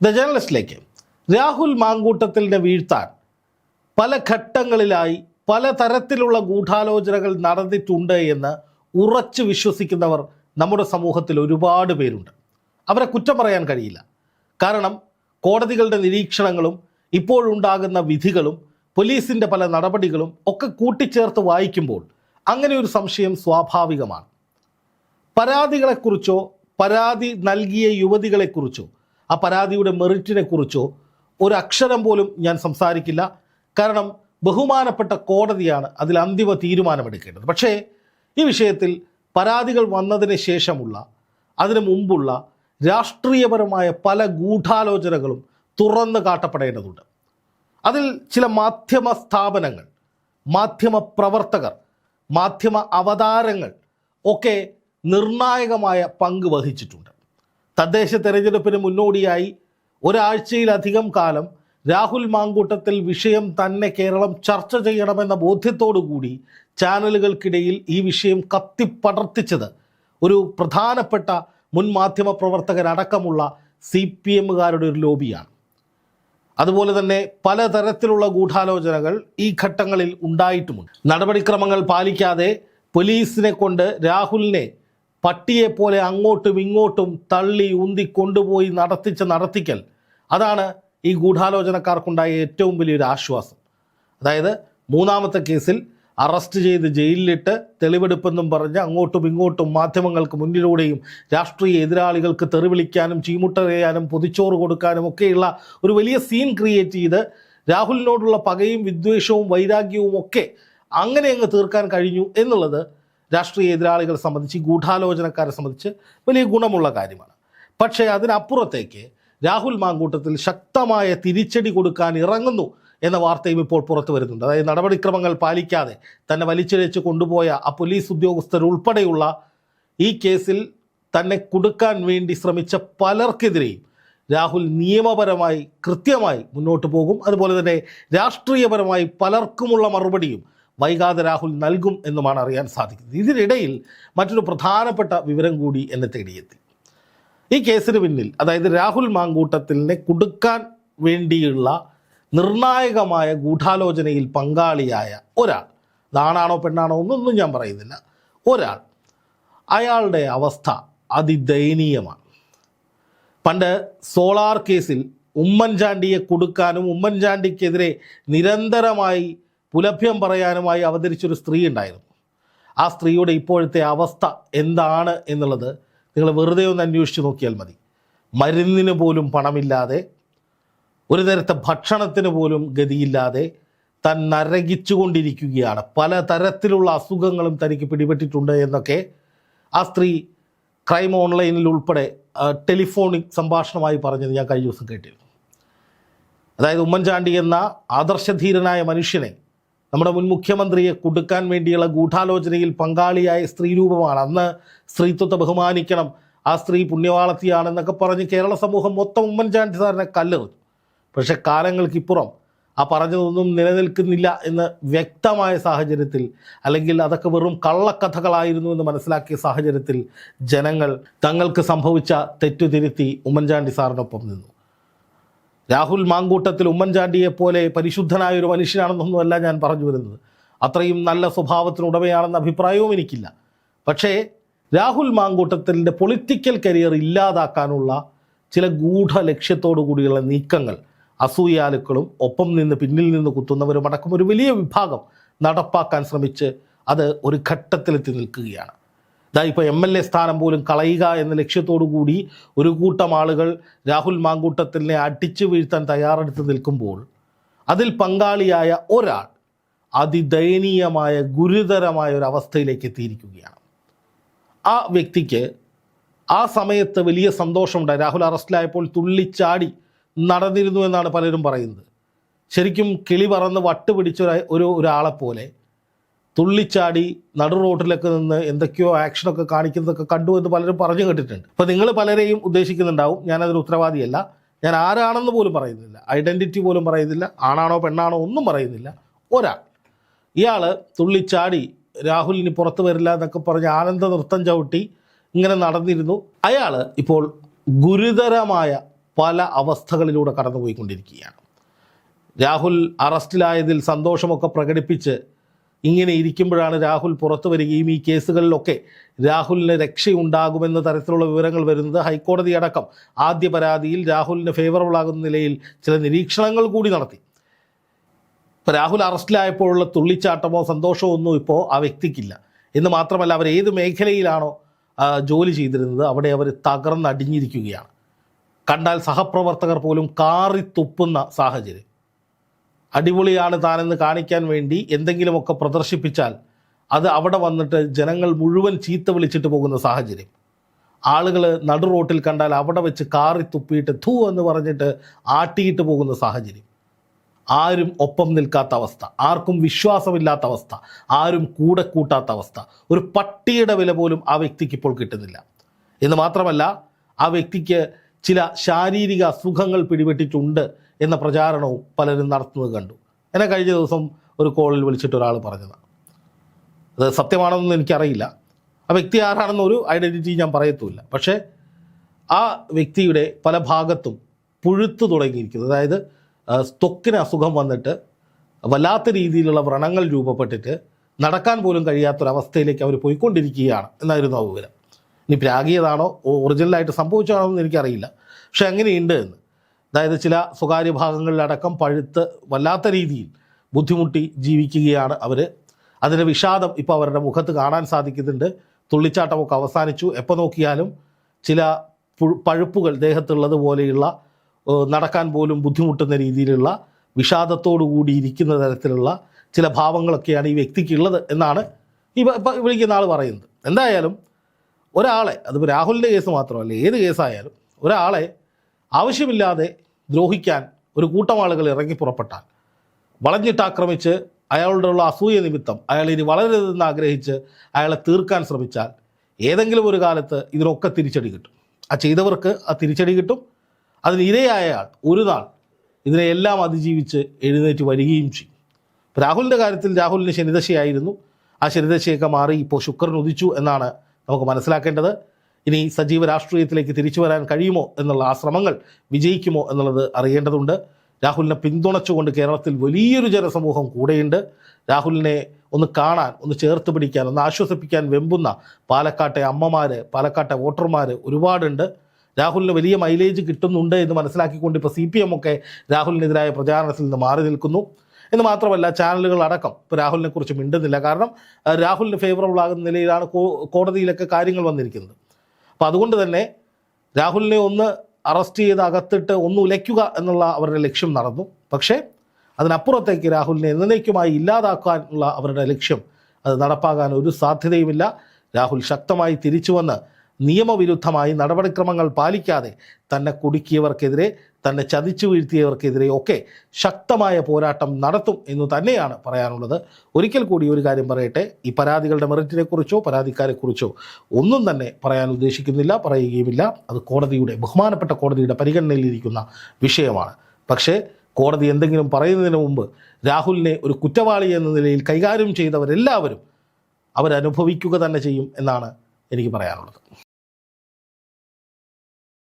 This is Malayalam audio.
ദ ജേർണലിസ്റ്റിലേക്ക് രാഹുൽ മാങ്കൂട്ടത്തിലിനെ വീഴ്ത്താൻ പല ഘട്ടങ്ങളിലായി പല തരത്തിലുള്ള ഗൂഢാലോചനകൾ നടന്നിട്ടുണ്ട് എന്ന് ഉറച്ചു വിശ്വസിക്കുന്നവർ നമ്മുടെ സമൂഹത്തിൽ ഒരുപാട് പേരുണ്ട്. അവരെ കുറ്റം പറയാൻ കഴിയില്ല. കാരണം കോടതികളുടെ നിരീക്ഷണങ്ങളും ഇപ്പോഴുണ്ടാകുന്ന വിധികളും പോലീസിന്റെ പല നടപടികളും ഒക്കെ കൂട്ടിച്ചേർത്ത് വായിക്കുമ്പോൾ അങ്ങനെ ഒരു സംശയം സ്വാഭാവികമാണ്. പരാതികളെക്കുറിച്ചോ പരാതി നൽകിയ യുവതികളെക്കുറിച്ചോ ആ പരാതിയുടെ മെറിറ്റിനെ കുറിച്ചോ ഒരു അക്ഷരം പോലും ഞാൻ സംസാരിക്കില്ല. കാരണം ബഹുമാനപ്പെട്ട കോടതിയാണ് അതിൽ അന്തിമ തീരുമാനമെടുക്കേണ്ടത്. പക്ഷേ ഈ വിഷയത്തിൽ പരാതികൾ വന്നതിന് ശേഷമുള്ള അതിനു മുമ്പുള്ള രാഷ്ട്രീയപരമായ പല ഗൂഢാലോചനകളും തുറന്നു കാട്ടപ്പെടേണ്ടതുണ്ട്. അതിൽ ചില മാധ്യമ സ്ഥാപനങ്ങൾ മാധ്യമ പ്രവർത്തകർ മാധ്യമ അവതാരങ്ങൾ ഒക്കെ നിർണായകമായ പങ്ക് വഹിച്ചിട്ടുണ്ട്. തദ്ദേശ തെരഞ്ഞെടുപ്പിന് മുന്നോടിയായി ഒരാഴ്ചയിലധികം കാലം രാഹുൽ മാങ്കൂട്ടത്തിൽ വിഷയം തന്നെ കേരളം ചർച്ച ചെയ്യണമെന്ന ബോധ്യത്തോടുകൂടി ചാനലുകൾക്കിടയിൽ ഈ വിഷയം കത്തിപ്പടർത്തിച്ചത് ഒരു പ്രധാനപ്പെട്ട മുൻ മാധ്യമ പ്രവർത്തകരടക്കമുള്ള സി പി എമ്മുകാരുടെ ഒരു ലോബിയാണ്. അതുപോലെ തന്നെ പലതരത്തിലുള്ള ഗൂഢാലോചനകൾ ഈ ഘട്ടങ്ങളിൽ ഉണ്ടായിട്ടുമുണ്ട്. നടപടിക്രമങ്ങൾ പാലിക്കാതെ പോലീസിനെ കൊണ്ട് രാഹുലിനെ പട്ടിയെപ്പോലെ അങ്ങോട്ടും ഇങ്ങോട്ടും തള്ളി ഉന്തി കൊണ്ടുപോയി നടത്തിച്ച നടത്തിക്കൽ. അതാണ് ഈ ഗൂഢാലോചനക്കാർക്കുണ്ടായ ഏറ്റവും വലിയൊരു ആശ്വാസം. അതായത് മൂന്നാമത്തെ കേസിൽ അറസ്റ്റ് ചെയ്ത് ജയിലിലിട്ട് തെളിവെടുപ്പെന്നും പറഞ്ഞ് അങ്ങോട്ടും ഇങ്ങോട്ടും മാധ്യമങ്ങൾക്ക് മുന്നിലൂടെയും രാഷ്ട്രീയ എതിരാളികൾക്ക് തെറിവിളിക്കാനും ചീമുട്ടറിയാനും പൊതിച്ചോറ് കൊടുക്കാനും ഒക്കെയുള്ള ഒരു വലിയ സീൻ ക്രിയേറ്റ് ചെയ്ത് രാഹുലിനോടുള്ള പകയും വിദ്വേഷവും വൈരാഗ്യവും ഒക്കെ അങ്ങനെ അങ്ങ് തീർക്കാൻ കഴിഞ്ഞു എന്നുള്ളത് രാഷ്ട്രീയ എതിരാളികളെ സംബന്ധിച്ച് ഗൂഢാലോചനക്കാരെ സംബന്ധിച്ച് വലിയ ഗുണമുള്ള കാര്യമാണ്. പക്ഷേ അതിനപ്പുറത്തേക്ക് രാഹുൽ മാങ്കൂട്ടത്തിൽ ശക്തമായ തിരിച്ചടി കൊടുക്കാൻ ഇറങ്ങുന്നു എന്ന വാർത്തയും ഇപ്പോൾ പുറത്തു വരുന്നുണ്ട്. അതായത് നടപടിക്രമങ്ങൾ പാലിക്കാതെ തന്നെ വലിച്ചിഴച്ച് കൊണ്ടുപോയ ആ പോലീസ് ഉദ്യോഗസ്ഥരുൾപ്പെടെയുള്ള ഈ കേസിൽ തന്നെ കൊടുക്കാൻ വേണ്ടി ശ്രമിച്ച പലർക്കെതിരെയും രാഹുൽ നിയമപരമായി കൃത്യമായി മുന്നോട്ട് പോകും. അതുപോലെ തന്നെ രാഷ്ട്രീയപരമായി പലർക്കുമുള്ള മറുപടിയും വൈകാതെ രാഹുൽ നൽകും എന്നുമാണ് അറിയാൻ സാധിക്കുന്നത്. ഇതിനിടയിൽ മറ്റൊരു പ്രധാനപ്പെട്ട വിവരം കൂടി എന്നെ തേടിയെത്തി. ഈ കേസിന് പിന്നിൽ അതായത് രാഹുൽ മാങ്കൂട്ടത്തിലിനെ കൊടുക്കാൻ വേണ്ടിയുള്ള നിർണായകമായ ഗൂഢാലോചനയിൽ പങ്കാളിയായ ഒരാൾ നാണാണോ പെണ്ണാണോ എന്നൊന്നും ഞാൻ പറയുന്നില്ല. ഒരാൾ അയാളുടെ അവസ്ഥ അതിദയനീയമാണ്. പണ്ട് സോളാർ കേസിൽ ഉമ്മൻചാണ്ടിയെ കൊടുക്കാനും ഉമ്മൻചാണ്ടിക്കെതിരെ നിരന്തരമായി പുലഭ്യം പറയാനുമായി അവതരിച്ചൊരു സ്ത്രീ ഉണ്ടായിരുന്നു. ആ സ്ത്രീയുടെ ഇപ്പോഴത്തെ അവസ്ഥ എന്താണ് എന്നുള്ളത് നിങ്ങൾ വെറുതെ ഒന്ന് അന്വേഷിച്ച് നോക്കിയാൽ മതി. മരുന്നിന് പോലും പണമില്ലാതെ ഒരു നേരത്തെ ഭക്ഷണത്തിന് പോലും ഗതിയില്ലാതെ താൻ നരകിച്ചുകൊണ്ടിരിക്കുകയാണ്. പല തരത്തിലുള്ള അസുഖങ്ങളും തനിക്ക് പിടിപെട്ടിട്ടുണ്ട് എന്നൊക്കെ ആ സ്ത്രീ ക്രൈം ഓൺലൈനിൽ ഉൾപ്പെടെ ടെലിഫോണിക് സംഭാഷണമായി പറഞ്ഞത് ഞാൻ കഴിഞ്ഞ ദിവസം കേട്ടിരുന്നു. അതായത് ഉമ്മൻചാണ്ടി എന്ന ആദർശധീരനായ മനുഷ്യനെ നമ്മുടെ മുൻ മുഖ്യമന്ത്രിയെ കൊടുക്കാൻ വേണ്ടിയുള്ള ഗൂഢാലോചനയിൽ പങ്കാളിയായ സ്ത്രീരൂപമാണ്. അന്ന് സ്ത്രീത്വത്തെ ബഹുമാനിക്കണം. ആ സ്ത്രീ പുണ്യവാളത്തിയാണെന്നൊക്കെ പറഞ്ഞ് കേരള സമൂഹം മൊത്തം ഉമ്മൻചാണ്ടി സാറിനെ കല്ലെറിഞ്ഞു. പക്ഷെ കാലങ്ങൾക്കിപ്പുറം ആ പറഞ്ഞതൊന്നും നിലനിൽക്കുന്നില്ല എന്ന് വ്യക്തമായ സാഹചര്യത്തിൽ അല്ലെങ്കിൽ അതൊക്കെ വെറും കള്ളക്കഥകളായിരുന്നു എന്ന് മനസ്സിലാക്കിയ സാഹചര്യത്തിൽ ജനങ്ങൾ തങ്ങൾക്ക് സംഭവിച്ച തെറ്റുതിരുത്തി ഉമ്മൻചാണ്ടി സാറിനൊപ്പം നിന്നു. രാഹുൽ മാങ്കൂട്ടത്തിൽ ഉമ്മൻചാണ്ടിയെ പോലെ പരിശുദ്ധനായ ഒരു മനുഷ്യനാണെന്നൊന്നുമല്ല ഞാൻ പറഞ്ഞു വരുന്നത്. അത്രയും നല്ല സ്വഭാവത്തിന് ഉടമയാണെന്ന അഭിപ്രായവും എനിക്കില്ല. പക്ഷേ രാഹുൽ മാങ്കൂട്ടത്തിന്റെ പൊളിറ്റിക്കൽ കരിയർ ഇല്ലാതാക്കാനുള്ള ചില ഗൂഢ ലക്ഷ്യത്തോടു കൂടിയുള്ള നീക്കങ്ങൾ അസൂയാലുക്കളും ഒപ്പം നിന്ന് പിന്നിൽ നിന്ന് കുത്തുന്നവരും അടക്കം ഒരു വലിയ വിഭാഗം നടപ്പാക്കാൻ ശ്രമിച്ച് അത് ഒരു ഘട്ടത്തിലെത്തി നിൽക്കുകയാണ്. ഇതാ ഇപ്പോൾ എം എൽ എ സ്ഥാനം പോലും കളയുക എന്ന ലക്ഷ്യത്തോടു കൂടി ഒരു കൂട്ടം ആളുകൾ രാഹുൽ മാങ്കൂട്ടത്തിനെ അടിച്ചു വീഴ്ത്താൻ തയ്യാറെടുത്ത് നിൽക്കുമ്പോൾ അതിൽ പങ്കാളിയായ ഒരാൾ അതിദയനീയമായ ഗുരുതരമായ ഒരു അവസ്ഥയിലേക്ക് എത്തിയിരിക്കുകയാണ്. ആ വ്യക്തിക്ക് ആ സമയത്ത് വലിയ സന്തോഷമുണ്ടായി രാഹുൽ അറസ്റ്റിലായപ്പോൾ തുള്ളിച്ചാടി നടന്നിരുന്നു എന്നാണ് പലരും പറയുന്നത്. ശരിക്കും കിളി പറന്ന് വട്ടുപിടിച്ച ഒരു- ഒരു ഒരാളെപ്പോലെ തുള്ളിച്ചാടി നടു റോട്ടിലൊക്കെ നിന്ന് എന്തൊക്കെയോ ആക്ഷനൊക്കെ കാണിക്കുന്നതൊക്കെ കണ്ടു എന്ന് പലരും പറഞ്ഞു കേട്ടിട്ടുണ്ട്. അപ്പോൾ നിങ്ങൾ പലരെയും ഉദ്ദേശിക്കുന്നുണ്ടാവും. ഞാനതിന് ഉത്തരവാദിയല്ല. ഞാൻ ആരാണെന്ന് പോലും പറയുന്നില്ല. ഐഡന്റിറ്റി പോലും പറയുന്നില്ല. ആണാണോ പെണ്ണാണോ ഒന്നും പറയുന്നില്ല. ഒരാൾ. ഇയാൾ തുള്ളിച്ചാടി രാഹുലിന് പുറത്ത് വരില്ല എന്നൊക്കെ പറഞ്ഞ് ആനന്ദ നൃത്തം ചവിട്ടി ഇങ്ങനെ നടന്നിരുന്നു. അയാൾ ഇപ്പോൾ ഗുരുതരമായ പല അവസ്ഥകളിലൂടെ കടന്നുപോയിക്കൊണ്ടിരിക്കുകയാണ്. രാഹുൽ അറസ്റ്റിലായതിൽ സന്തോഷമൊക്കെ പ്രകടിപ്പിച്ച് ഇങ്ങനെ ഇരിക്കുമ്പോഴാണ് രാഹുൽ പുറത്തു വരികയും ഈ കേസുകളിലൊക്കെ രാഹുലിന് രക്ഷയുണ്ടാകുമെന്ന തരത്തിലുള്ള വിവരങ്ങൾ വരുന്നത് ഹൈക്കോടതി അടക്കം. ആദ്യ പരാതിയിൽ രാഹുലിന് ഫേവറബിൾ ആകുന്ന നിലയിൽ ചില നിരീക്ഷണങ്ങൾ കൂടി നടത്തി. ഇപ്പോൾ രാഹുൽ അറസ്റ്റിലായപ്പോഴുള്ള തുള്ളിച്ചാട്ടമോ സന്തോഷമോ ഒന്നും ഇപ്പോൾ ആ വ്യക്തിക്കില്ല. എന്ന് മാത്രമല്ല അവർ ഏത് മേഖലയിലാണോ ജോലി ചെയ്തിരുന്നത് അവിടെ അവർ തകർന്നടിഞ്ഞിരിക്കുകയാണ്. കണ്ടാൽ സഹപ്രവർത്തകർ പോലും കാറി തുപ്പുന്ന സാഹചര്യം. അടിപൊളിയാണ് താനെന്ന് കാണിക്കാൻ വേണ്ടി എന്തെങ്കിലുമൊക്കെ പ്രദർശിപ്പിച്ചാൽ അത് അവിടെ വന്നിട്ട് ജനങ്ങൾ മുഴുവൻ ചീത്ത വിളിച്ചിട്ട് പോകുന്ന സാഹചര്യം. ആളുകൾ നടു റോട്ടിൽ കണ്ടാൽ അവിടെ വെച്ച് കാറി തുപ്പിയിട്ട് ധൂ എന്ന് പറഞ്ഞിട്ട് ആട്ടിയിട്ട് പോകുന്ന സാഹചര്യം. ആരും ഒപ്പം നിൽക്കാത്ത അവസ്ഥ. ആർക്കും വിശ്വാസമില്ലാത്ത അവസ്ഥ. ആരും കൂടെ കൂട്ടാത്ത അവസ്ഥ. ഒരു പട്ടിയുടെ വില പോലും ആ വ്യക്തിക്ക് ഇപ്പോൾ കിട്ടുന്നില്ല. എന്ന് മാത്രമല്ല ആ വ്യക്തിക്ക് ചില ശാരീരിക അസുഖങ്ങൾ പിടിപെട്ടിട്ടുണ്ട് എന്ന പ്രചാരണവും പലരും നടത്തുന്നത് കണ്ടു. എന്നെ കഴിഞ്ഞ ദിവസം ഒരു കോളിൽ വിളിച്ചിട്ട് ഒരാൾ പറഞ്ഞതാണ് അത് സത്യമാണെന്നൊന്നും എനിക്കറിയില്ല. ആ വ്യക്തി ആരാണെന്ന് ഒരു ഐഡന്റിറ്റി ഞാൻ പറയത്തുമില്ല. പക്ഷേ ആ വ്യക്തിയുടെ പല ഭാഗത്തും പുഴുത്തു തുടങ്ങിയിരിക്കുന്നു. അതായത് സ്തൊക്കിന് അസുഖം വന്നിട്ട് വല്ലാത്ത രീതിയിലുള്ള വ്രണങ്ങൾ രൂപപ്പെട്ടിട്ട് നടക്കാൻ പോലും കഴിയാത്തൊരവസ്ഥയിലേക്ക് അവർ പോയിക്കൊണ്ടിരിക്കുകയാണ് എന്നായിരുന്നു ആ വിവരം. ഇനി പ്രാഗിയതാണോ ഒറിജിനലായിട്ട് സംഭവിച്ചതാണോ എന്ന് എനിക്കറിയില്ല. പക്ഷെ അങ്ങനെയുണ്ട് എന്ന്. അതായത് ചില സ്വകാര്യ ഭാഗങ്ങളിലടക്കം പഴുത്ത് വല്ലാത്ത രീതിയിൽ ബുദ്ധിമുട്ടി ജീവിക്കുകയാണ് അവർ അതിന്റെ വിഷാദം ഇപ്പോൾ അവരുടെ മുഖത്ത് കാണാൻ സാധിക്കുന്നുണ്ട്. തുള്ളിച്ചാട്ടമൊക്കെ അവസാനിച്ചു. എപ്പോൾ നോക്കിയാലും ചില പഴുപ്പുകൾ ദേഹത്തുള്ളത് പോലെയുള്ള നടക്കാൻ പോലും ബുദ്ധിമുട്ടുന്ന രീതിയിലുള്ള വിഷാദത്തോടു കൂടി ഇരിക്കുന്ന തരത്തിലുള്ള ചില ഭാവങ്ങളൊക്കെയാണ് ഈ വ്യക്തിക്കുള്ളത് എന്നാണ് ഈ വിളിക്കുന്ന ആൾ പറയുന്നത്. എന്തായാലും ഒരാളെ അതിപ്പോൾ രാഹുലിന്റെ കേസ് മാത്രമല്ല ഏത് കേസായാലും ഒരാളെ ആവശ്യമില്ലാതെ ദ്രോഹിക്കാൻ ഒരു കൂട്ടം ആളുകൾ ഇറങ്ങി പുറപ്പെട്ടാൽ. വളഞ്ഞിട്ടാക്രമിച്ച് അയാളുടെ ഉള്ള അസൂയ നിമിത്തം അയാൾ ഇനി വളരരുതെന്ന് ആഗ്രഹിച്ച് അയാളെ തീർക്കാൻ ശ്രമിച്ചാൽ ഏതെങ്കിലും ഒരു കാലത്ത് ഇതിനൊക്കെ തിരിച്ചടി കിട്ടും. ആ ചെയ്തവർക്ക് ആ തിരിച്ചടി കിട്ടും. അതിന് ഇരയായ ആൾ ഒരു നാൾ ഇതിനെയെല്ലാം അതിജീവിച്ച് എഴുന്നേറ്റ് വരികയും ചെയ്യും. രാഹുലിന്റെ കാര്യത്തിൽ രാഹുലിന് ശനിദശയായിരുന്നു. ആ ശനിദശയൊക്കെ മാറി ഇപ്പോൾ ശുക്രൻ ഉദിച്ചു എന്നാണ് നമുക്ക് മനസ്സിലാക്കേണ്ടത്. ഇനി സജീവ രാഷ്ട്രീയത്തിലേക്ക് തിരിച്ചു വരാൻ കഴിയുമോ എന്നുള്ള ആ ശ്രമങ്ങൾ വിജയിക്കുമോ എന്നുള്ളത് അറിയേണ്ടതുണ്ട്. രാഹുലിനെ പിന്തുണച്ചുകൊണ്ട് കേരളത്തിൽ വലിയൊരു ജനസമൂഹം കൂടെയുണ്ട്. രാഹുലിനെ ഒന്ന് കാണാൻ ഒന്ന് ചേർത്ത് പിടിക്കാൻ ഒന്ന് ആശ്വസിപ്പിക്കാൻ വെമ്പുന്ന പാലക്കാട്ടെ അമ്മമാർ പാലക്കാട്ടെ വോട്ടർമാർ ഒരുപാടുണ്ട്. രാഹുലിന് വലിയ മൈലേജ് കിട്ടുന്നുണ്ട് എന്ന് മനസ്സിലാക്കിക്കൊണ്ട് ഇപ്പോൾ സി പി എം ഒക്കെ രാഹുലിനെതിരായ പ്രചാരണത്തിൽ നിന്ന് മാറി നിൽക്കുന്നു. എന്ന് മാത്രമല്ല ചാനലുകൾ അടക്കം ഇപ്പോൾ രാഹുലിനെക്കുറിച്ച് മിണ്ടുന്നില്ല. കാരണം രാഹുലിന് ഫേവറബിൾ ആകുന്ന നിലയിലാണ് കോടതിയിലൊക്കെ കാര്യങ്ങൾ വന്നിരിക്കുന്നത്. അപ്പോൾ അതുകൊണ്ട് തന്നെ രാഹുലിനെ ഒന്ന് അറസ്റ്റ് ചെയ്ത് അകത്തിട്ട് ഒന്ന് ഉലയ്ക്കുക എന്നുള്ള അവരുടെ ലക്ഷ്യം നടന്നു. പക്ഷേ അതിനപ്പുറത്തേക്ക് രാഹുലിനെ എന്നേക്കുമായി ഇല്ലാതാക്കാനുള്ള അവരുടെ ലക്ഷ്യം അത് നടപ്പാകാൻ ഒരു സാധ്യതയുമില്ല. രാഹുൽ ശക്തമായി തിരിച്ചു വന്ന് നിയമവിരുദ്ധമായി നടപടിക്രമങ്ങൾ പാലിക്കാതെ തന്നെ കുടുക്കിയവർക്കെതിരെ തന്നെ ചതിച്ചു വീഴ്ത്തിയവർക്കെതിരെ ഒക്കെ ശക്തമായ പോരാട്ടം നടത്തും എന്ന് തന്നെയാണ് പറയാനുള്ളത്. ഒരിക്കൽ കൂടി ഒരു കാര്യം പറയട്ടെ. ഈ പരാതികളുടെ മെറിറ്റിനെ കുറിച്ചോ പരാതിക്കാരെക്കുറിച്ചോ ഒന്നും തന്നെ പറയാൻ ഉദ്ദേശിക്കുന്നില്ല പറയുകയുമില്ല. അത് കോടതിയുടെ ബഹുമാനപ്പെട്ട കോടതിയുടെ പരിഗണനയിലിരിക്കുന്ന വിഷയമാണ്. പക്ഷേ കോടതി എന്തെങ്കിലും പറയുന്നതിന് മുമ്പ് രാഹുലിനെ ഒരു കുറ്റവാളി എന്ന നിലയിൽ കൈകാര്യം ചെയ്തവരെല്ലാവരും അവരനുഭവിക്കുക തന്നെ ചെയ്യും എന്നാണ് എനിക്ക് പറയാനുള്ളത്.